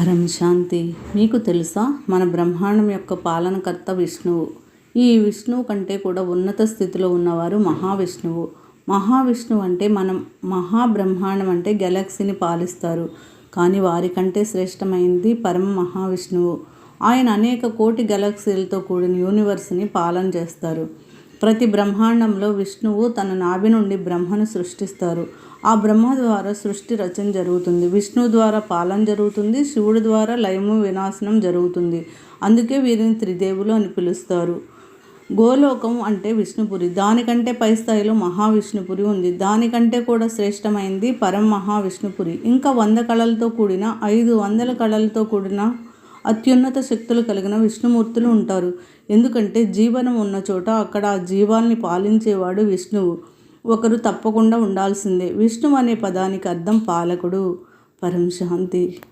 పరం శాంతి. మీకు తెలుసా? మన బ్రహ్మాండం యొక్క పాలనకర్త విష్ణువు. ఈ విష్ణువు కంటే కూడా ఉన్నత స్థితిలో ఉన్నవారు మహావిష్ణువు. మహావిష్ణువు అంటే మనం మహాబ్రహ్మాండం అంటే గెలాక్సీని పాలిస్తారు. కానీ వారికంటే శ్రేష్టమైంది పరమ మహావిష్ణువు. ఆయన అనేక కోటి గెలాక్సీలతో కూడిన యూనివర్స్ని పాలన చేస్తారు. ప్రతి బ్రహ్మాండంలో విష్ణువు తన నాభి నుండి బ్రహ్మను సృష్టిస్తారు. ఆ బ్రహ్మ ద్వారా సృష్టి రచన జరుగుతుంది. విష్ణువు ద్వారా పాలన జరుగుతుంది. శివుడి ద్వారా లయము వినాశనం జరుగుతుంది. అందుకే వీరిని త్రిదేవులు అని పిలుస్తారు. గోలోకం అంటే విష్ణుపురి. దానికంటే పై స్థాయిలో మహావిష్ణుపురి ఉంది. దానికంటే కూడా శ్రేష్టమైంది పరం మహావిష్ణుపురి ఇంకా వంద కళలతో కూడిన ఐదు వందల కళలతో కూడిన అత్యున్నత శక్తులు కలిగిన విష్ణుమూర్తులు ఉంటారు. ఎందుకంటే జీవనం ఉన్న చోట అక్కడ ఆ జీవాల్ని పాలించేవాడు విష్ణువు. ఒకరు తప్పకుండా ఉండాల్సిందే. విష్ణువు అనే పదానికి అర్థం పాలకుడు. పరం శాంతి.